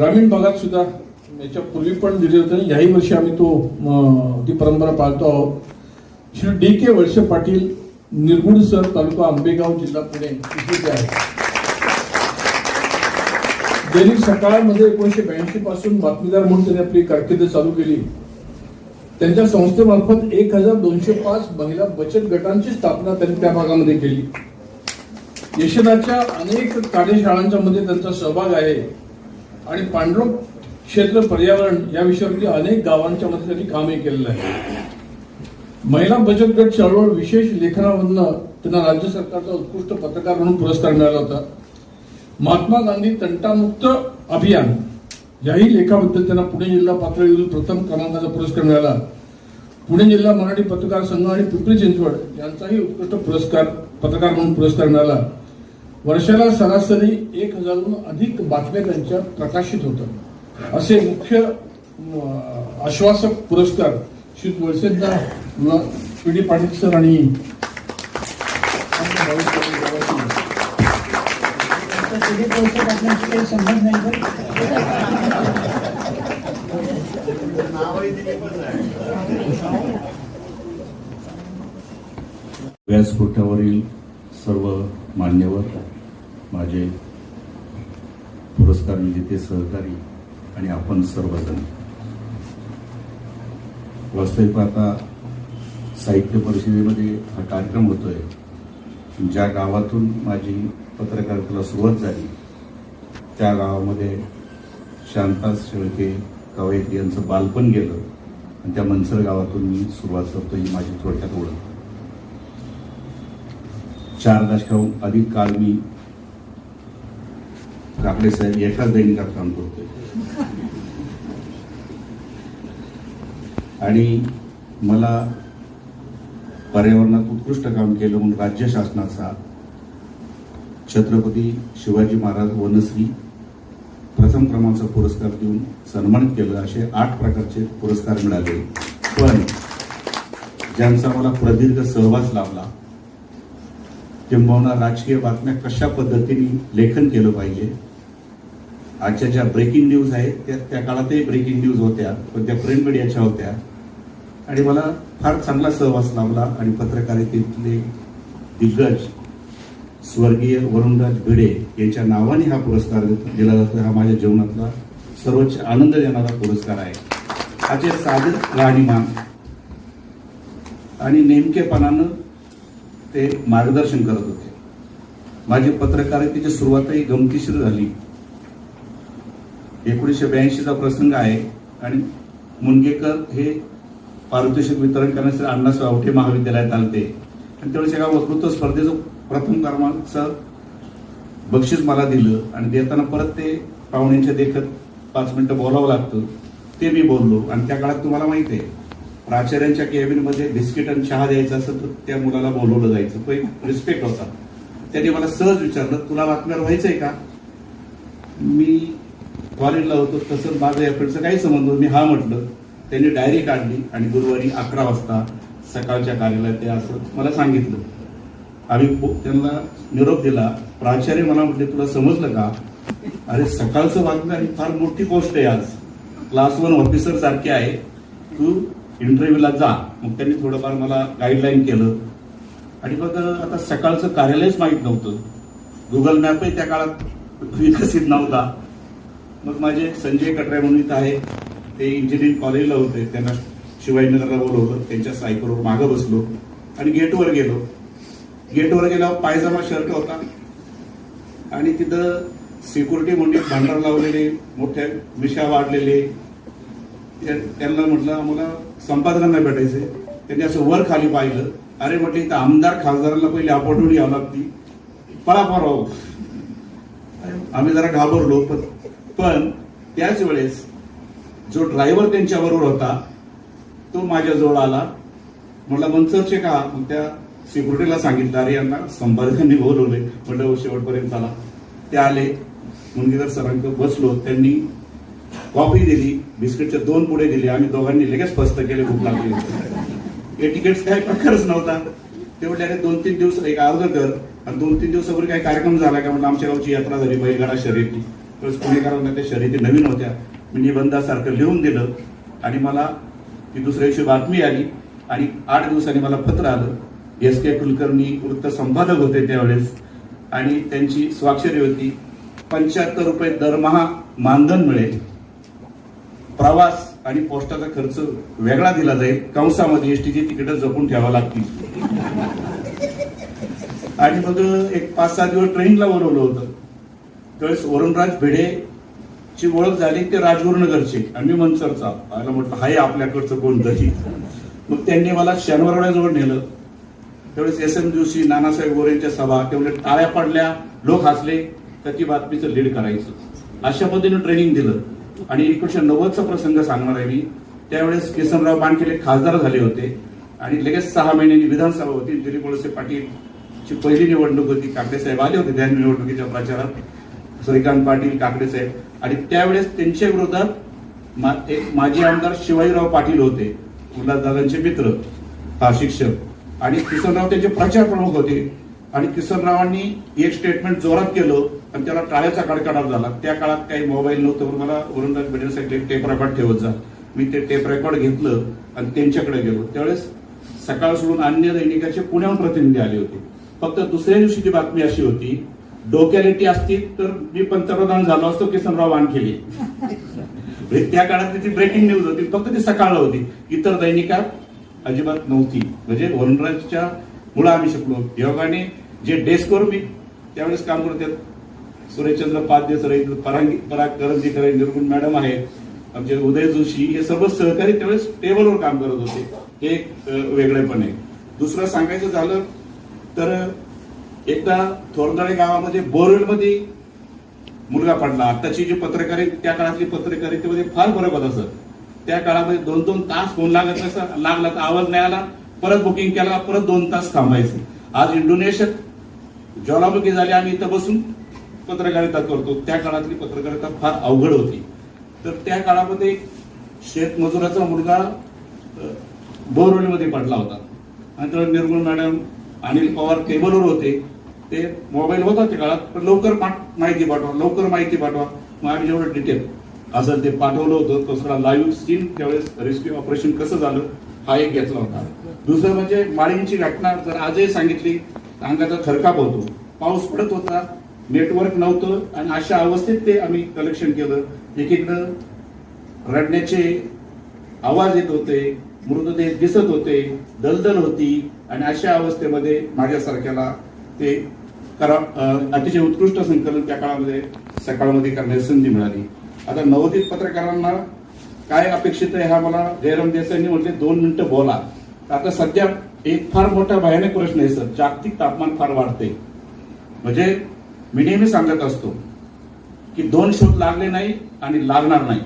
ग्रामीण भागात सुद्धा याच्या पूर्वी पण दिले होते. आणि याही वर्षी आम्ही तो ती परंपरा पाळतो आहोत. Shri D K Walse Patil Nirgudsar taluka Ambegaon जिल्हा पुणे आहे दैनिक सकाळमध्ये एकोणीशे ब्याऐंशी पासून बातमीदार म्हणून त्यांनी आपली कारकीर्द चालू केली. त्यांच्या संस्थेमार्फत एक हजार दोनशे पाच महिला बचत गटांची स्थापना त्यांनी त्या भागामध्ये केली. यशदाच्या अनेक कार्यशाळांच्या मध्ये त्यांचा सहभाग आहे. आणि पांडुरंग क्षेत्र पर्यावरण या विषयावरती अनेक गावांच्या मध्ये त्यांनी कामही केलेलं आहे महिला बचत गट चळवळ विशेष लेखनामधनं त्यांना राज्य सरकारचा उत्कृष्ट पत्रकार म्हणून पुरस्कार मिळाला होता. महात्मा गांधी तंटामुक्त अभियान याही लेखाबद्दल त्यांना पुणे जिल्हा पातळीवरील प्रथम क्रमांकाचा पुरस्कार मिळाला. पुणे जिल्हा मराठी पत्रकार संघ आणि पिंपरी चिंचवड यांचाही उत्कृष्ट पुरस्कार पत्रकार म्हणून पुरस्कार मिळाला. वर्षाला सरासरी एक हजारहून अधिक बातम्या त्यांच्या प्रकाशित होतात. असे मुख्य आश्वासक पुरस्कार श्री वळसेंना पी डी पाटील सर आणि व्यासपीठावरील सर्व मान्यवर माझे पुरस्कार विजेते सहकारी आणि आपण सर्वजण. वास्तविक आता साहित्य परिषदेमध्ये हा कार्यक्रम होतोय. ज्या गावातून माझी पत्रकारितेला सुरुवात झाली त्या गावामध्ये शांता शेळके कवयित्री यांचं बालपण गेलं आणि त्या मनसर गावातून मी सुरुवात करतो ही माझी थोडक्यात ओळख. चार दशकाहून अधिक काळ मी काकडे साहेब एकाच दैनिकात काम करतोय. आणि मला पर्यावरणात उत्कृष्ट काम केलं म्हणून राज्य शासनाचा छत्रपती शिवाजी महाराज वनश्री प्रथम क्रमांकाचा पुरस्कार देऊन सन्मानित केलं असे आठ प्रकारचे पुरस्कार मिळाले. पण ज्यांचा मला प्रदीर्घ सहवास लाभला किंबहुना राजकीय बातम्या कशा पद्धतीने लेखन केलं पाहिजे? आजच्या ज्या ब्रेकिंग न्यूज आहेत त्या त्या काळातही ब्रेकिंग न्यूज होत्या पण त्या प्रिंट मीडियाच्या होत्या. आणि मला फार चांगला सहवास लाभला आणि पत्रकारितेतले दिग्गज स्वर्गीय वरुणराज भिडे यांच्या नावाने हा पुरस्कार दिला जातो. हा माझ्या जीवनातला सर्वोच्च आनंद देणारा पुरस्कार आहे. आजचे साधे राहणीमान आणि नेमकेपणानं ते मार्गदर्शन करत होते. माझी पत्रकारितेची सुरुवातही गमतीशीर झाली. एकोणीसशे ब्याऐंशीचा प्रसंग आहे आणि मुनगेकर हे पारितोषिक वितरण करण्यासाठी अण्णासाहेब आवटे महाविद्यालयात आलते. आणि त्यावेळेस एका वक्तृत्व स्पर्धेचं प्रथम क्रमांकचं बक्षीस मला दिलं आणि देताना परत ते पाहुण्यांच्या देखत पाच मिनिटं बोलावं लागतं ते मी बोललो. आणि त्या काळात तुम्हाला माहिती आहे प्राचार्यांच्या केबिनमध्ये बिस्किट आणि चहा द्यायचा असं तर त्या मुलाला बोलवलं जायचं. तो एक रिस्पेक्ट होता. त्यांनी मला सहज विचारलं तुला बातम्यावर व्हायचंय का? मी कॉलेजला होतो तसं माझं याकडचं काही संबंध मी हा म्हटलं त्यांनी डायरी काढली आणि गुरुवारी अकरा वाजता सकाळच्या कार्यालयात ते असं मला सांगितलं. आम्ही त्यांना निरोप दिला. प्राचार्य मला म्हटले तुला समजलं का? अरे सकाळचं बातमी आणि फार मोठी गोष्ट आहे आज. क्लास वन ऑफिसर सारखी आहे. तू इंटरव्ह्यूला जा. मग त्यांनी थोडंफार मला गाईडलाईन केलं. आणि मग आता सकाळचं कार्यालयच माहीत नव्हतं. गुगल मॅपही त्या काळात विकसित नव्हता. मग माझे संजय कटरे म्हणून इथं आहे. ते इंजिनिअरिंग कॉलेजला होते. त्यांना शिवाजीनगरला बोलवलं. त्यांच्या सायकलवर मागं बसलो. आणि गेटवर गेलो. गेटवर गेल्यावर पायजामा शर्ट होता. आणि तिथं सिक्युरिटी म्हणून भांडार लावलेले मोठ्या मिशा वाढलेले त्यांना म्हटलं आम्हाला संपादकांना भेटायचे त्यांनी असं वर खाली पाहिलं. अरे म्हटलं इथं आमदार खासदारांना पहिले अपॉर्च्युनिटी यावं लागती. परा पळाव हो. आम्ही जरा घाबरलो पण पण त्याच वेळेस जो ड्रायव्हर त्यांच्याबरोबर होता तो माझ्याजवळ आला. म्हटलं मनसरचे का? मग त्या सिक्युरिटीला सांगितलं अरे यांना संपादकांनी बोलवले म्हटलं हो, शेवटपर्यंत आला. ते आले. मुनगीधर सरांक बसलो. त्यांनी कॉफी दिली बिस्किटचे दोन पुढे दिले आम्ही दोघांनी लगेच फस्त केले भूक लागली. हे तिकीट काय प्रकारच नव्हता. ते म्हटले अरे दोन तीन दिवस एक अर्ज कर. आणि दोन तीन दिवसापूर्वी काही कार्यक्रम झाला का? म्हटलं आमच्या गावची यात्रा झाली बैलगाडा शर्यती. त्यावेळेस पुणेकरांना त्या शर्यती नवीन होत्या. मी निबंधासारखं लिहून दिलं आणि मला ती दुसऱ्या दिवशी बातमी आली आणि आठ दिवसांनी मला पत्र आलं. एस के कुलकर्णी वृत्त संपादक होते त्यावेळेस आणि त्यांची स्वाक्षरी होती. पंच्याहत्तर रुपये दरमहा मानधन मिळेल. प्रवास आणि पोस्टाचा खर्च वेगळा दिला जाईल. कंसामध्ये एसटीची तिकीट जपून ठेवावं लागतील. आणि मग एक पाच सहा दिवस ट्रेनिंगला बोलवलं होतं. त्यावेळेस वरुणराज भिडे ची ओळख झाली ते राजगुरुनगरचे. आणि मनसरचा. मला म्हटलं हाय आपल्याकडचं कोणतरी मग त्यांनी मला शनिवारवाड्याजवळ नेलं. त्यावेळेस एस एम जोशी नानासाहेब गोरेंच्या सभा तेवढे म्हणजे टाळ्या पडल्या लोक हसले. तर ती बातमीचं लीड करायचं. अशा पद्धतीनं ट्रेनिंग दिलं. आणि एकोणीशे नव्वदचा प्रसंग सांगणार आहे मी. त्यावेळेस किसनराव बांडकेले खासदार झाले होते. आणि लगेच सहा महिन्यांनी विधानसभा होती. दिलीप वळसे पाटील ची पहिली निवडणूक होती. काकडे साहेब आले होते त्या निवडणुकीच्या प्रचारात. श्रीकांत पाटील काकडे साहेब. आणि त्यावेळेस त्यांच्या विरोधात एक माजी आमदार शिवाजीराव पाटील होते. उल्हासदादांचे मित्र हा शिक्षक. आणि किसनराव त्यांचे प्रचार प्रमुख होते. आणि किसनरावांनी एक स्टेटमेंट जोरात केलं. आणि त्याला टाळ्याचा कडकडाट झाला. त्या काळात काही मोबाईल नव्हतं म्हणून मला वरुणराज भेटेल सांगितले टेप रेकॉर्ड ठेवत जा. मी ते टेप रेकॉर्ड घेतलं आणि त्यांच्याकडे गेलो. त्यावेळेस सकाळ सोडून अन्य दैनिकाचे पुण्याहून प्रतिनिधी आले होते. फक्त दुसऱ्या दिवशीची बातमी अशी होती डोक्यालिटी असती तर मी पंतप्रधान झालो असतो किसनराव वानखेली म्हणजे त्या काळात ती ब्रेकिंग न्यूज होती. फक्त ती सकाळला होती. इतर दैनिकात अजिबात नव्हती. म्हणजे वरुणराजच्या मुळे आम्ही शिकलो. योगाने जे डेस्कवर मी त्यावेळेस काम करत सुरेशचंद्र पाद्य सर परांगी पराग करंजीकर निर्गुण मॅडम आहेत. आमचे उदय जोशी हे सर्व सहकारी त्यावेळेस टेबलवर काम करत होते. हे एक वेगळेपण आहे. दुसरं सांगायचं झालं तर एकदा थोरदाळे गावामध्ये बोरवेलमध्ये मुलगा पडला. आताची जी पत्रकारिता त्या काळातली पत्रकारितेमध्ये फार फरक होत सर. त्या काळामध्ये दोन दोन तास फोन लागत नसा लागला तर आवाज नाही आला. परत बुकिंग केला परत दोन तास थांबायचं. आज इंडोनेशियात ज्वालामुखी झाली आम्ही इथं बसून पत्रकारिता करतो त्या काळातली पत्रकारिता फार अवघड होती. तर त्या काळामध्ये शेतमजुराचा मुलगा बोरवलीमध्ये पडला होता. आणि तर निर्मल मॅडम अनिल पवार केबलवर होते. ते मोबाईल होता त्या काळात पण लवकर पाठ- माहिती पाठवा लवकर माहिती पाठवा. मग आम्ही जेवढं डिटेल असं ते पाठवलं होतं. तो सगळा लाईव्ह सीन त्यावेळेस रेस्क्यू ऑपरेशन कसं झालं हा एक घेतला होता. दुसरं म्हणजे माळींची घटना जर आजही सांगितली तर अंगाचा थरकाप होतो. पाऊस पडत होता. नेटवर्क नव्हतं आणि अशा अवस्थेत ते आम्ही कलेक्शन केलं. एकीकडं रडण्याचे आवाज येत होते मृतदेह दिसत होते दलदल होती आणि अशा अवस्थेमध्ये माझ्यासारख्याला ते करा अतिशय उत्कृष्ट संकलन त्या काळामध्ये सकाळमध्ये करण्याची संधी मिळाली. आता नवोदित पत्रकारांना काय अपेक्षित आहे हा मला जयराम देसाईंनी म्हटले दोन मिनिटं बोला. आता सध्या एक फार मोठा भयानक प्रश्न आहे सर. जागतिक तापमान फार वाढते. म्हणजे मी नेहमी सांगत असतो की दोन शोध लागले नाही आणि लागणार नाही.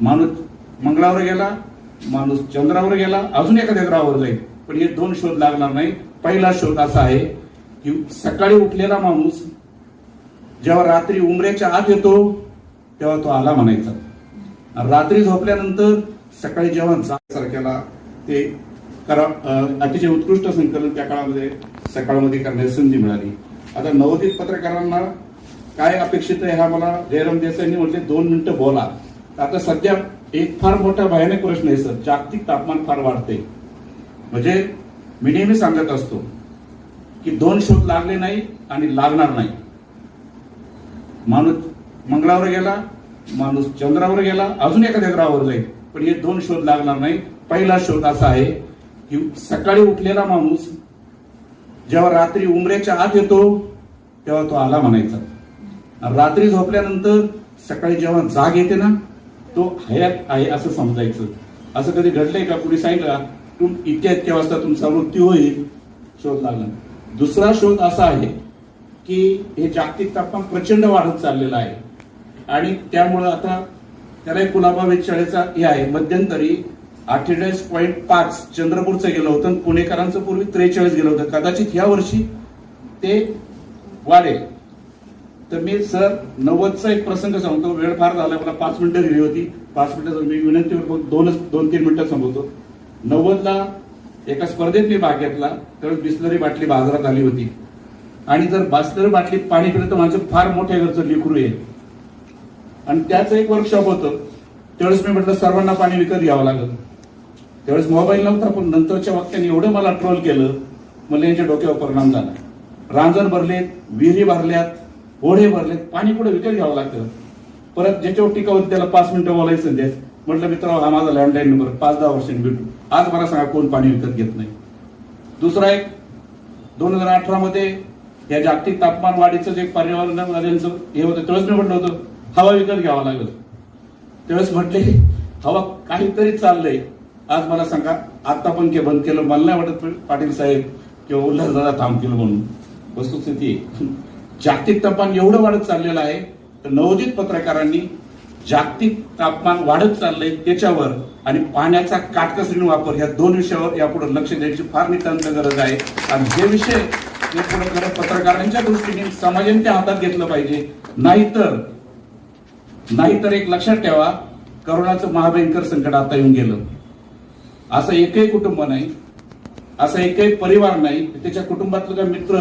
माणूस मंगळावर गेला माणूस चंद्रावर गेला अजून एखाद्या ग्रहावर जाईल. पण हे दोन शोध लागणार नाही. पहिला शोध असा आहे की सकाळी उठलेला माणूस जेव्हा रात्री उमऱ्याच्या आत येतो तेव्हा तो आला म्हणायचा. रात्री झोपल्यानंतर सकाळी जेव्हा सारख्याला ते करा अतिशय उत्कृष्ट संकलन त्या काळामध्ये सकाळमध्ये करण्याची संधी मिळाली. आता नवोदित पत्रकारांना काय अपेक्षित आहे हा मला जयराम देसाईंनी म्हटले दोन मिनिटं बोला. आता सध्या एक फार मोठा भयानक प्रश्न आहे सर. जागतिक तापमान फार वाढते. म्हणजे मी नेहमी सांगत असतो की दोन शोध लागले नाही आणि लागणार नाही. माणूस मंगळावर गेला माणूस चंद्रावर गेला अजून एखाद्या ग्रहावर जाईल. पण हे दोन शोध लागणार नाही. पहिला शोध असा आहे की सकाळी उठलेला माणूस जेव्हा रात्री उमऱ्याच्या आत येतो तेव्हा तो आला म्हणायचा. रात्री झोपल्यानंतर सकाळी जेव्हा जाग येते ना तो हयात आहे असं समजायचं. असं कधी घडलंय का? कुणी सांगितलं? तुम इतक्या इतक्या वाजता तुमचा मृत्यू होईल शोध लागला. दुसरा शोध असा आहे की हे जागतिक तापमान प्रचंड वाढत चाललेलं आहे. आणि त्यामुळं आता त्याला एक कुलाबा वेधशाळेचा हे आहे. मध्यंतरी अठ्ठेचाळीस पॉईंट पाच चंद्रपूरचं गेलं होतं पुणेकरांचं पूर्वी त्रेचाळीस गेलं होतं. कदाचित ह्या वर्षी ते वाढेल. तर मी सर नव्वदचा एक प्रसंग सांगतो. वेळ फार झाला मला पाच मिनिटं दिली होती. पाच मिनिटं मी विनंतीवर दोनच दोन तीन मिनिटं संपवतो नव्वदला एका स्पर्धेत मी भाग घेतला. त्यावेळेस बिस्लरी बाटली बाजारात आली होती. आणि जर बास्तर बाटलीत पाणी पिलं तर माझं फार मोठ्या घरचं लिखरू येईल. आणि त्याचं एक वर्कशॉप होतं. त्यावेळेस मी म्हटलं सर्वांना पाणी विकत घ्यावं लागलं. त्यावेळेस मोबाईल नव्हता पण नंतरच्या वाक्याने एवढं मला ट्रोल केलं मला यांच्या डोक्यावर परिणाम झाला. रांजण भरलेत विहिरी भरल्यात ओढे भरलेत पाणी पुढे विकत घ्यावं लागतं. परत ज्याच्यावर टीका होती त्याला पाच मिनिटं बोलायचं संदेश म्हटलं मित्र हा माझा लँडलाईन नंबर पाच दहा वर्षांनी भेटू. आज मला सांगा कोण पाणी विकत घेत नाही. दुसरा एक दोन हजार अठरा मध्ये या जागतिक तापमान वाढीचं जे पर्यावरण हे होतं त्यावेळेस मी म्हटलं होतं हवा विकत घ्यावा लागेल. त्यावेळेस म्हटले हवा काहीतरी चाललंय. आज मला सांगा आता पण के बंद केलं मला नाही वाटत पाटील साहेब किंवा उल्हासदादा थांबतील म्हणून. वस्तुस्थिती जागतिक तापमान एवढं वाढत चाललेलं आहे तर नवोदित पत्रकारांनी जागतिक तापमान वाढत चाललंय त्याच्यावर आणि पाण्याचा काटकसरीने वापर या दोन विषयावर यापुढे लक्ष द्यायची फार नितांत गरज आहे. आणि हे विषय पत्रकारांच्या दृष्टीने समाजाने त्या हातात घेतलं पाहिजे. नाहीतर नाहीतर एक लक्षात ठेवा करोनाचं महाभयंकर संकट आता येऊन गेलं. असं एकही कुटुंब नाही असा एकही परिवार नाही त्याच्या कुटुंबातला का मित्र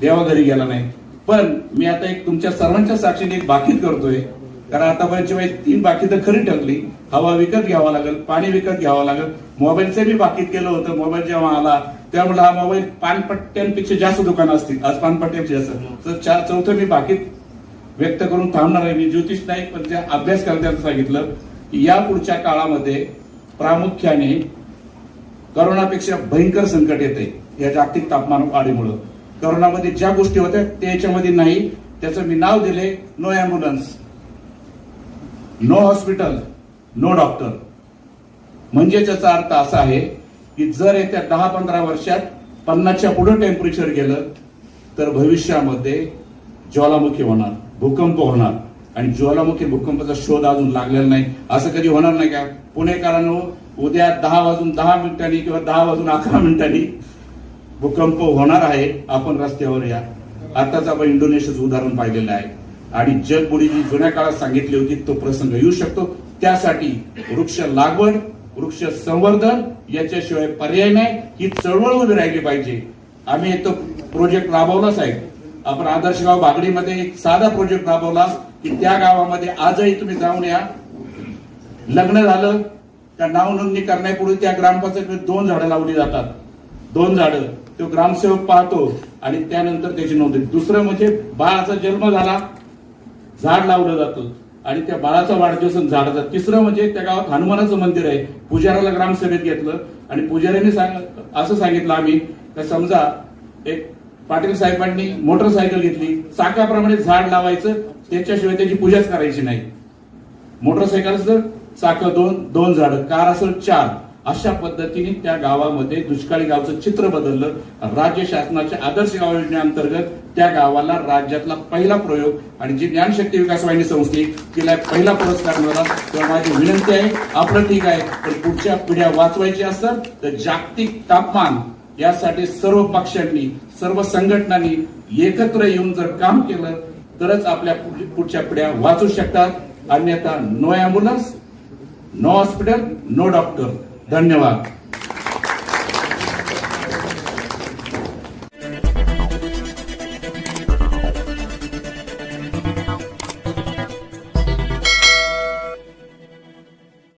देवाघरी गेला नाही. पण मी आता एक तुमच्या सर्वांच्या साक्षीने एक बाकीत करतोय. कारण आतापर्यंतची वेळी तीन बाकी तर खरी ठरली. हवा विकत घ्यावा लागेल पाणी विकत घ्यावं लागेल. मोबाईलचं मी बाकीत केलं होतं मोबाईल जेव्हा आला त्यामुळे हा मोबाईल पानपट्ट्यांपेक्षा जास्त दुकानं असतील. आज पानपट्ट्यापेक्षा जास्त. तर चार चौथं मी बाकीत व्यक्त करून थांबणार आहे. मी ज्योतिष नाईक पण जे अभ्यास करण्याचं सांगितलं. की या पुढच्या काळामध्ये प्रामुख्याने करोनापेक्षा भयंकर संकट येते या जागतिक तापमान वाढीमुळं. करोनामध्ये ज्या गोष्टी होत्या त्या याच्यामध्ये नाही. त्याचं मी नाव दिले no ambulance no hospital no doctor म्हणजे त्याचा अर्थ असा आहे की जर येत्या दहा पंधरा वर्षात पन्नासच्या पुढे टेम्परेचर गेलं तर भविष्यामध्ये ज्वालामुखी होणार भूकंप होणार. आणि ज्वालामुखी भूकंपाचा शोध अजून लागलेला नाही. असं कधी होणार नाही का? पुणेकरांनो उद्या दहा वाजून दहा मिनिटांनी किंवा दहा वाजून अकरा मिनिटांनी भूकंप होणार आहे. आपण रस्त्यावर या. आताच आपण इंडोनेशियाचं उदाहरण पाहिलेलं आहे. आणि जगबुडी जी जुन्या काळात सांगितली होती तो प्रसंग येऊ शकतो. त्यासाठी वृक्ष लागवड वृक्ष संवर्धन याच्याशिवाय पर्याय नाही. ही चळवळ उभी राहिली पाहिजे. आम्ही तो प्रोजेक्ट राबवला साहेब. आपण आदर्श गाव बागडीमध्ये एक साधा प्रोजेक्ट राबवला. की त्या गावामध्ये आजही तुम्ही जाऊन या. लग्न झालं का नाव नोंदणी करण्यापूर्वी त्या ग्रामपंचायतीमध्ये दोन झाडं लावली जातात. दोन झाडं. तो ग्रामसेवक पाहतो आणि त्यानंतर त्याची नोंदणी. दुसरं म्हणजे बाळाचा जन्म झाला झाड लावलं जातं आणि त्या बाळाचा वाढदिवस झाड झाडाचा. तिसरं म्हणजे त्या गावात हनुमानाचं मंदिर आहे. पुजाराला ग्रामसभेत घेतलं आणि पुजाऱ्याने सांग असं सांगितलं आम्ही तर समजा एक पाटील साहेबांनी मोटरसायकल घेतली. चाकाप्रमाणे झाड लावायचं. त्याच्याशिवाय त्याची पूजाच करायची नाही. मोटरसायकल असेल चाक दोन दोन झाड कार असेल चार अशा पद्धतीने त्या गावामध्ये दुष्काळी गावचं चित्र बदललं. राज्य शासनाच्या आदर्श गाव योजनेअंतर्गत त्या गावाला राज्यातला पहिला प्रयोग आणि जी ज्ञानशक्ती विकास वाहिनी संस्थे तिला पहिला पुरस्कार मिळाला. तेव्हा माझी विनंती आहे आपलं ठीक आहे. पण पुढच्या पिढ्या वाचवायची असतात तर जागतिक तापमान यासाठी सर्व पक्षांनी सर्व संघटनांनी एकत्र येऊन जर काम केलं तरच आपल्या पुढच्या पिढ्या वाचू शकतात. अन्यथा no ambulance no hospital no doctor धन्यवाद.